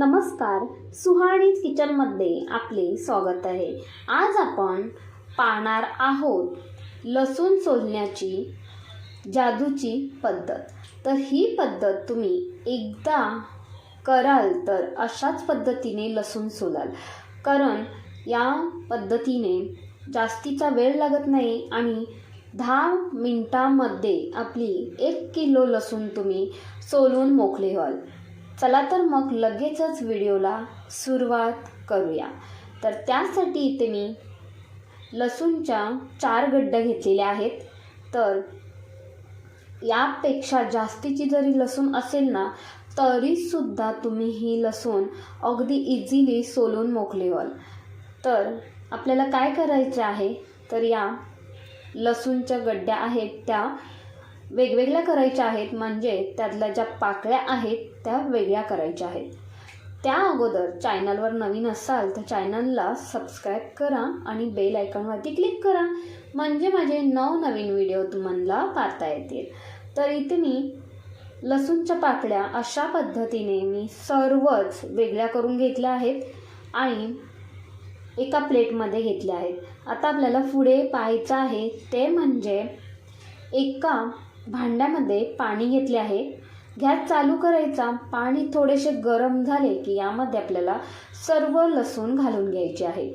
नमस्कार सुहाणी किचनमध्ये आपले स्वागत आहे. आज आपण पाहणार आहोत लसूण सोलण्याची जादूची पद्धत. तर ही पद्धत तुम्ही एकदा कराल तर अशाच पद्धतीने लसूण सोलाल. कारण या पद्धतीने जास्तीचा वेळ लागत नाही आणि दहा मिनटामध्ये आपली एक किलो लसूण तुम्ही सोलून मोकळे व्हाल. चला तर मग लगेचच व्हिडिओला सुरुवात करूया. तर त्यासाठी इथे मी लसूणच्या चार गड्ड्या घेतलेल्या आहेत. तर यापेक्षा जास्तीची जरी लसूण असेल ना तरीसुद्धा तुम्ही ही लसूण अगदी इझिली सोलून मोकलेवाल तर आपल्याला काय करायचे आहे? तर या लसूणच्या गड्ड्या आहेत त्या वेगवेगळ्या करायच्या आहेत. म्हणजे त्यातल्या ज्या पाकळ्या आहेत त्या वेगळ्या करायच्या आहेत. त्या अगोदर चॅनलवर नवीन असाल तर चॅनलला सबस्क्राईब करा आणि बेल आयकॉनवरती क्लिक करा. म्हणजे माझे नवनवीन व्हिडिओ तुम्हाला पाहता येतील. तर इथे मी लसूणच्या पाकळ्या अशा पद्धतीने मी सर्वच वेगळ्या करून घेतल्या आहेत आणि एका प्लेटमध्ये घेतल्या आहेत. आता आपल्याला पुढे पाहायचं आहे ते म्हणजे एका भांड्यामध्ये पाणी घेतले आहे. गॅस चालू करायचा. पाणी थोडेसे गरम झाले की यामध्ये आपल्याला सर्व लसूण घालून घ्यायचे आहे.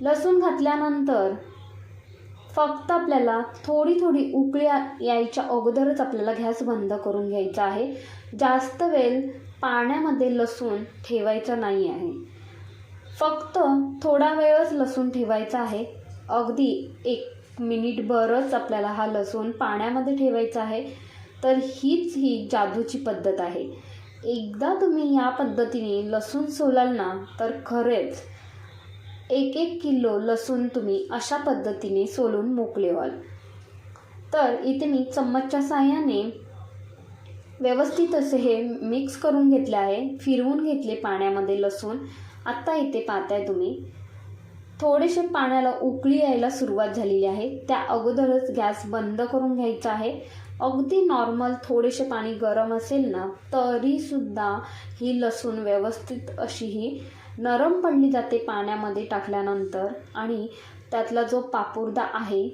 लसूण घातल्यानंतर फक्त आपल्याला थोडी थोडी उकळी यायच्या अगोदरच आपल्याला गॅस बंद करून घ्यायचा आहे. जास्त वेळ पाण्यामध्ये लसूण ठेवायचं नाही आहे. फक्त थोडा वेळच लसूण ठेवायचा आहे. अगदी एक मिनिटभरच आपल्याला हा लसूण पाण्यामध्ये ठेवायचा आहे. तर हीच ही जादूची पद्धत आहे. एकदा तुम्ही या पद्धतीने लसूण सोलाल ना तर खरेच एक एक किलो लसूण तुम्ही अशा पद्धतीने सोलून मोकले व्हाल. तर इथे मी चम्मचच्या साह्याने व्यवस्थित असे हे मिक्स करून घेतले आहे. फिरवून घेतले पाण्यामध्ये लसूण. आत्ता इथे पाहताय तुम्ही. थोडेसे पाण्याला उकळी यायला सुरुवात झालेली आहे. त्या अगोदरच गॅस बंद करून घ्यायचा आहे. अगदी नॉर्मल थोडेसे पाणी गरम असेल ना तरीसुद्धा ही लसूण व्यवस्थित अशी ही नरम पडली जाते पाण्यामध्ये टाकल्यानंतर आणि त्यातला जो पापुर्दा आहे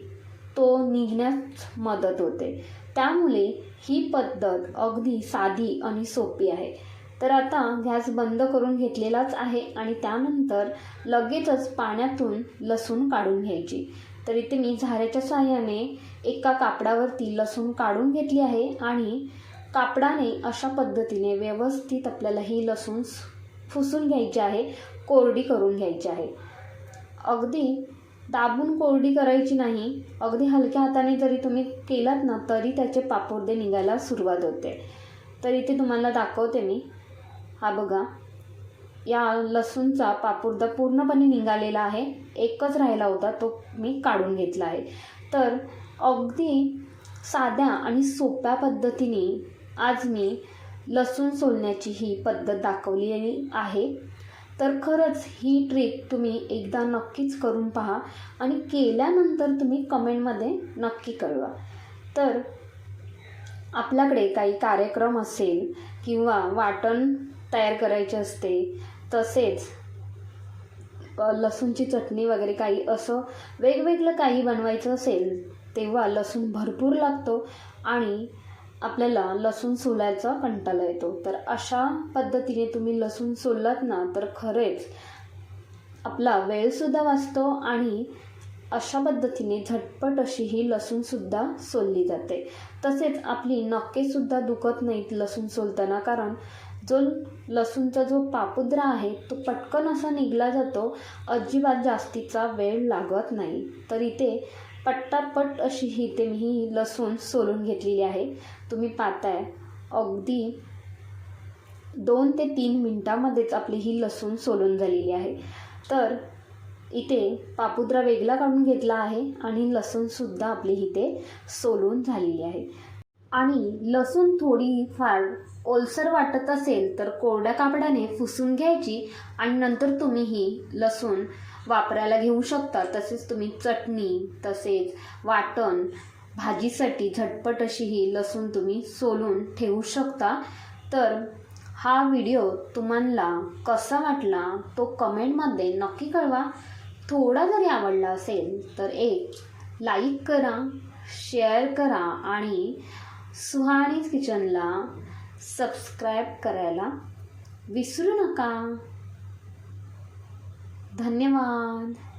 तो निघण्यास मदत होते. त्यामुळे ही पद्धत अगदी साधी आणि सोपी आहे. तर आता गॅस बंद करून घेतलेलाच आहे आणि त्यानंतर लगेचच पाण्यातून लसूण काढून घ्यायची. तर इथे मी झाऱ्याच्या सहाय्याने एका कापडावरती लसूण काढून घेतली आहे आणि कापडाने अशा पद्धतीने व्यवस्थित आपल्याला ही लसूण फुसून घ्यायची आहे कोरडी करून घ्यायची आहे. अगदी दाबून कोरडी करायची नाही अगदी हलक्या हाताने जरी तुम्ही केलात ना तरी त्याचे पापोर्दे निघायला सुरुवात होते. तर इथे तुम्हाला दाखवते मी. हा बघा. या लसूणचा पापुर्दा पूर्णपणे निघालेला आहे. एकच राहिला होता तो मी काढून घेतला आहे. तर अगदी साध्या आणि सोप्या पद्धतीने आज मी लसूण सोलण्याची ही पद्धत दाखवलेली आहे. तर खरंच ही ट्रिक तुम्ही एकदा नक्कीच करून पहा आणि केल्यानंतर तुम्ही कमेंटमध्ये नक्की कळवा. तर आपल्याकडे काही कार्यक्रम असेल किंवा वाटण तयार करायची असते. तसेच लसूणची चटणी वगैरे काही असं वेगवेगळं काही बनवायचं असेल तेव्हा लसूण भरपूर लागतो आणि आपल्याला लसूण सोलायचा कंटाळा येतो. तर अशा पद्धतीने तुम्ही लसूण सोललात ना तर खरेच आपला वेळसुद्धा वाचतो आणि अशा पद्धतीने झटपट अशी ही लसूणसुद्धा सोलली जाते. तसेच आपली नक्कीसुद्धा दुखत नाहीत लसूण सोलताना कारण जो लसूणचा जो पापुद्रा आहे तो पटकन असा निघला जातो. अजिबात जास्तीचा वेळ लागत नाही. तर इथे पट्टापट अशी ही ते मी ही लसूण सोलून घेतलेली आहे. तुम्ही पाहताय अगदी दोन ते तीन मिनटामध्येच आपली ही लसूण सोलून झालेली आहे. तर इथे पापुद्रा वेगळा काढून घेतला आहे आणि लसूणसुद्धा आपली इथे सोलून झालेली आहे. आणि लसूण थोडी फार ओलसर वाटत असेल तर कोरड्या कापडाने फुसून घ्यायची आणि नंतर तुम्ही ही लसूण वापरायला घेऊ शकता. तसेच तुम्ही चटणी तसेच वाटण भाजीसाठी झटपट अशी ही लसूण तुम्ही सोलून ठेवू शकता. तर हा व्हिडिओ तुम्हाला कसा वाटला तो कमेंटमध्ये नक्की कळवा. थोडा जरी आवडला असेल तर एक लाईक करा शेअर करा आणि सुहाणीज किचनला सबस्क्राईब करायला विसरू नका. धन्यवाद.